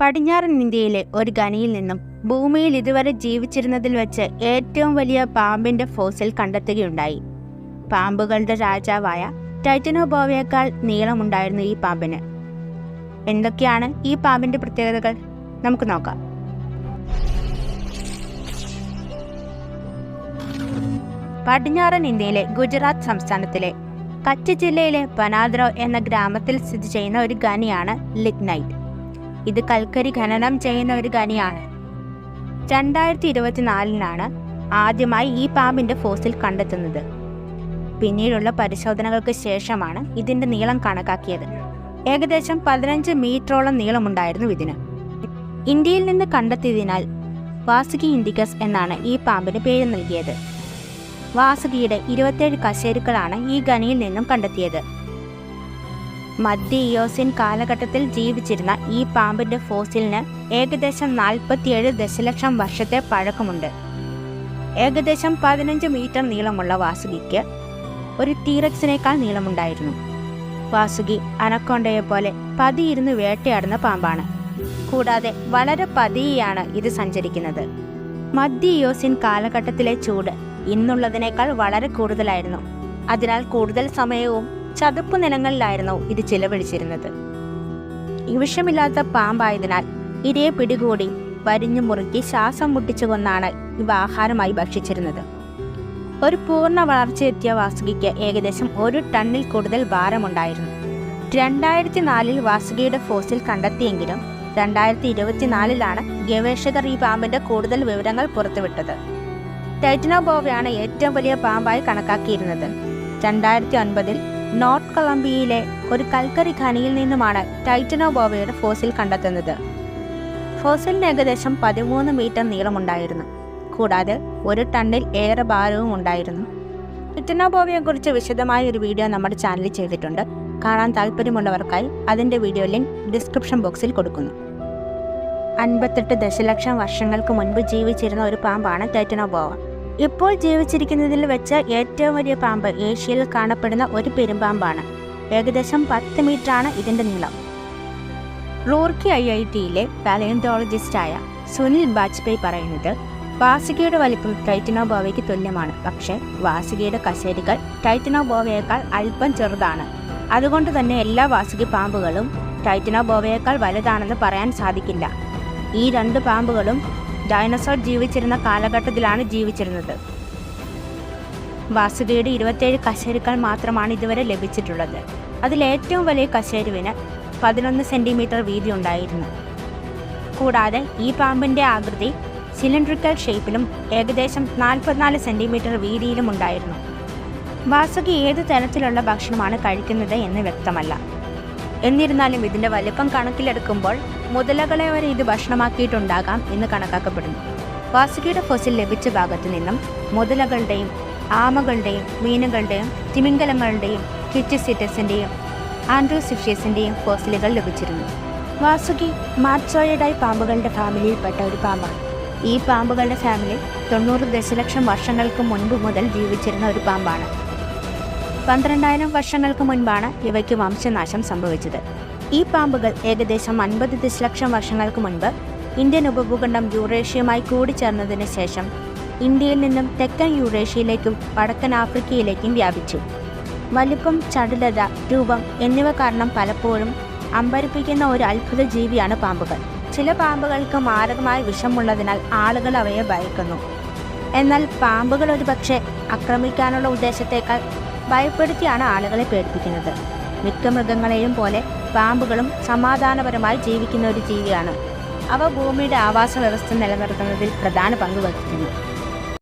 പടിഞ്ഞാറൻ ഇന്ത്യയിലെ ഒരു ഖനിയിൽ നിന്നും ഭൂമിയിൽ ഇതുവരെ ജീവിച്ചിരുന്നതിൽ വെച്ച് ഏറ്റവും വലിയ പാമ്പിന്റെ ഫോസിൽ കണ്ടെത്തുകയുണ്ടായി. പാമ്പുകളുടെ രാജാവായ ടൈറ്റനോബോവയേക്കാൾ നീളമുണ്ടായിരുന്നു ഈ പാമ്പിന്. എന്തൊക്കെയാണ് ഈ പാമ്പിന്റെ പ്രത്യേകതകൾ? നമുക്ക് നോക്കാം. പടിഞ്ഞാറൻ ഇന്ത്യയിലെ ഗുജറാത്ത് സംസ്ഥാനത്തിലെ കച്ച് ജില്ലയിലെ പനാദ്രോ എന്ന ഗ്രാമത്തിൽ സ്ഥിതി ചെയ്യുന്ന ഒരു ഖനിയാണ് ലിഗ്നൈറ്റ്. ഇത് കൽക്കരി ഖനനം ചെയ്യുന്ന ഒരു ഖനിയാണ്. രണ്ടായിരത്തി ഇരുപത്തിനാലിനാണ് ആദ്യമായി ഈ പാമ്പിന്റെ ഫോസിൽ കണ്ടെത്തുന്നത്. പിന്നീടുള്ള പരിശോധനകൾക്ക് ശേഷമാണ് ഇതിന്റെ നീളം കണക്കാക്കിയത്. ഏകദേശം പതിനഞ്ച് മീറ്ററോളം നീളമുണ്ടായിരുന്നു ഇതിന്. ഇന്ത്യയിൽ നിന്ന് കണ്ടെത്തിയതിനാൽ വാസുകി ഇൻഡിക്കസ് എന്നാണ് ഈ പാമ്പിന് പേര് നൽകിയത്. വാസുകിയുടെ ഇരുപത്തേഴ് കശേരുക്കളാണ് ഈ ഖനിയിൽ നിന്നും കണ്ടെത്തിയത്. മധ്യ ഇയോസിൻ കാലഘട്ടത്തിൽ ജീവിച്ചിരുന്ന ഈ പാമ്പിന്റെ ഫോസിലിന് ഏകദേശം നാൽപ്പത്തിയേഴ് ദശലക്ഷം വർഷത്തെ പഴക്കമുണ്ട്. ഏകദേശം പതിനഞ്ച് മീറ്റർ നീളമുള്ള വാസുകിക്ക് ഒരു തീരക്സിനേക്കാൾ നീളമുണ്ടായിരുന്നു. വാസുകി അനക്കൊണ്ടയെ പോലെ പതിയിരുന്ന് വേട്ടയാടുന്ന പാമ്പാണ്. കൂടാതെ വളരെ പതിയെയാണ് ഇത് സഞ്ചരിക്കുന്നത്. മധ്യ ഇയോസിൻ കാലഘട്ടത്തിലെ ചൂട് ഇന്നുള്ളതിനേക്കാൾ വളരെ കൂടുതലായിരുന്നു. അതിനാൽ കൂടുതൽ സമയവും ചതുപ്പ് നിലങ്ങളിലായിരുന്നു ഇത് ചിലവഴിച്ചിരുന്നത്. വിഷമില്ലാത്ത പാമ്പായതിനാൽ ഇരയെ പിടികൂടി വരിഞ്ഞു മുറുക്കി ശ്വാസം മുട്ടിച്ചു കൊന്നാണ് ഇവ ആഹാരമായി ഭക്ഷിച്ചിരുന്നത്. ഒരു പൂർണ വളർച്ചയെത്തിയ വാസുകിക്ക് ഏകദേശം ഒരു ടണ്ണിൽ കൂടുതൽ ഭാരമുണ്ടായിരുന്നു. രണ്ടായിരത്തി നാലിൽ വാസുകിയുടെ ഫോസിൽ കണ്ടെത്തിയെങ്കിലും രണ്ടായിരത്തി ഇരുപത്തിനാലിലാണ് ഗവേഷകർ ഈ പാമ്പിന്റെ കൂടുതൽ വിവരങ്ങൾ പുറത്തുവിട്ടത്. ടൈറ്റനോബോവയാണ് ഏറ്റവും വലിയ പാമ്പായി കണക്കാക്കിയിരുന്നത്. രണ്ടായിരത്തി ഒൻപതിൽ നോർത്ത് കൊളംബിയയിലെ ഒരു കൽക്കരി ഖനിയിൽ നിന്നുമാണ് ടൈറ്റനോബോവയുടെ ഫോസിൽ കണ്ടെത്തുന്നത്. ഫോസിലിന് ഏകദേശം പതിമൂന്ന് മീറ്റർ നീളമുണ്ടായിരുന്നു. കൂടാതെ ഒരു ടണ്ണിൽ ഏറെ ഭാരവും ഉണ്ടായിരുന്നു. ടൈറ്റനോബോവയെക്കുറിച്ച് വിശദമായ ഒരു വീഡിയോ നമ്മുടെ ചാനലിൽ ചെയ്തിട്ടുണ്ട്. കാണാൻ താല്പര്യമുള്ളവർക്കായി അതിന്റെ വീഡിയോ ലിങ്ക് ഡിസ്ക്രിപ്ഷൻ ബോക്സിൽ കൊടുക്കുന്നു. അൻപത്തെട്ട് ദശലക്ഷം വർഷങ്ങൾക്ക് മുൻപ് ജീവിച്ചിരുന്ന ഒരു പാമ്പാണ് ടൈറ്റനോബോവ ഇപ്പോൾ ജീവിച്ചിരിക്കുന്നതിൽ വെച്ച് ഏറ്റവും വലിയ പാമ്പ് ഏഷ്യയിൽ കാണപ്പെടുന്ന ഒരു പെരുമ്പാമ്പാണ്. ഏകദേശം പത്ത് മീറ്ററാണ് ഇതിന്റെ നീളം. റൂർക്കി ഐ ഐ ടിയിലെ പാലയോന്തോളജിസ്റ്റായ സുനിൽ ബാജ്പേയി പറയുന്നത് വാസികയുടെ വലിപ്പം ടൈറ്റനോബോവയ്ക്ക് തുല്യമാണ്. പക്ഷേ വാസികയുടെ കശേരികൾ ടൈറ്റനോബോവയേക്കാൾ അല്പം ചെറുതാണ്. അതുകൊണ്ട് തന്നെ എല്ലാ വാസുകി പാമ്പുകളും ടൈറ്റനോബോവയേക്കാൾ വലുതാണെന്ന് പറയാൻ സാധിക്കില്ല. ഈ രണ്ട് പാമ്പുകളും ഡൈനോസോർ ജീവിച്ചിരുന്ന കാലഘട്ടത്തിലാണ് ജീവിച്ചിരുന്നത്. വാസുകിയുടെ ഇരുപത്തേഴ് കശേരുക്കൾ മാത്രമാണ് ഇതുവരെ ലഭിച്ചിട്ടുള്ളത്. അതിലേറ്റവും വലിയ കശേരുവിന് പതിനൊന്ന് സെന്റിമീറ്റർ വീതി ഉണ്ടായിരുന്നു. കൂടാതെ ഈ പാമ്പിന്റെ ആകൃതി സിലിണ്ട്രിക്കൽ ഷേപ്പിലും ഏകദേശം നാൽപ്പത്തിനാല് സെന്റിമീറ്റർ വീതിയിലും ഉണ്ടായിരുന്നു. വാസുകി ഏത് തരത്തിലുള്ള ഭക്ഷണമാണ് കഴിക്കുന്നത് എന്ന് വ്യക്തമല്ല. എന്നിരുന്നാലും ഇതിന്റെ വലുപ്പം കണക്കിലെടുക്കുമ്പോൾ മുതലകളെ വരെ ഇത് ഭക്ഷണമാക്കിയിട്ടുണ്ടാകാം എന്ന് കണക്കാക്കപ്പെടുന്നു. വാസുകിയുടെ ഫോസിൽ ലഭിച്ച ഭാഗത്തു നിന്നും മുതലകളുടെയും ആമകളുടെയും മീനുകളുടെയും തിമിംഗലങ്ങളുടെയും കിറ്റിസിറ്റസിന്റെയും ആൻഡ്രോസിഷ്യസിന്റെയും ഫോസിലുകൾ ലഭിച്ചിരുന്നു. വാസുകി മാർച്ചോയഡായി പാമ്പുകളുടെ ഫാമിലിയിൽപ്പെട്ട ഒരു പാമ്പാണ്. ഈ പാമ്പുകളുടെ ഫാമിലി തൊണ്ണൂറ് ദശലക്ഷം വർഷങ്ങൾക്ക് മുൻപ് മുതൽ ജീവിച്ചിരുന്ന ഒരു പാമ്പാണ്. പന്ത്രണ്ടായിരം വർഷങ്ങൾക്ക് മുൻപാണ് ഇവയ്ക്ക് വംശനാശം സംഭവിച്ചത്. ഈ പാമ്പുകൾ ഏകദേശം അൻപത് ദശലക്ഷം വർഷങ്ങൾക്ക് മുൻപ് ഇന്ത്യൻ ഉപഭൂഖണ്ഡം യൂറേഷ്യയുമായി കൂടിച്ചേർന്നതിന് ശേഷം ഇന്ത്യയിൽ നിന്നും തെക്കൻ യൂറേഷ്യയിലേക്കും വടക്കൻ ആഫ്രിക്കയിലേക്കും വ്യാപിച്ചു. വലിപ്പം ചടുലത രൂപം എന്നിവ കാരണം പലപ്പോഴും അമ്പരിപ്പിക്കുന്ന ഒരു അത്ഭുത ജീവിയാണ് പാമ്പുകൾ. ചില പാമ്പുകൾക്ക് മാരകമായ വിഷമുള്ളതിനാൽ ആളുകൾ അവയെ ഭയക്കുന്നു. എന്നാൽ പാമ്പുകൾ ഒരു പക്ഷേ ആക്രമിക്കാനുള്ള ഉദ്ദേശത്തേക്കാൾ ഭയപ്പെടുത്തിയാണ് ആളുകളെ പേടിപ്പിക്കുന്നത്. മിക്ക മൃഗങ്ങളെയും പോലെ പാമ്പുകളും സമാധാനപരമായി ജീവിക്കുന്ന ഒരു ജീവിയാണ്. അവ ഭൂമിയുടെ ആവാസ വ്യവസ്ഥ നിലനിർത്തുന്നതിൽ പ്രധാന പങ്ക് വഹിക്കുന്നു.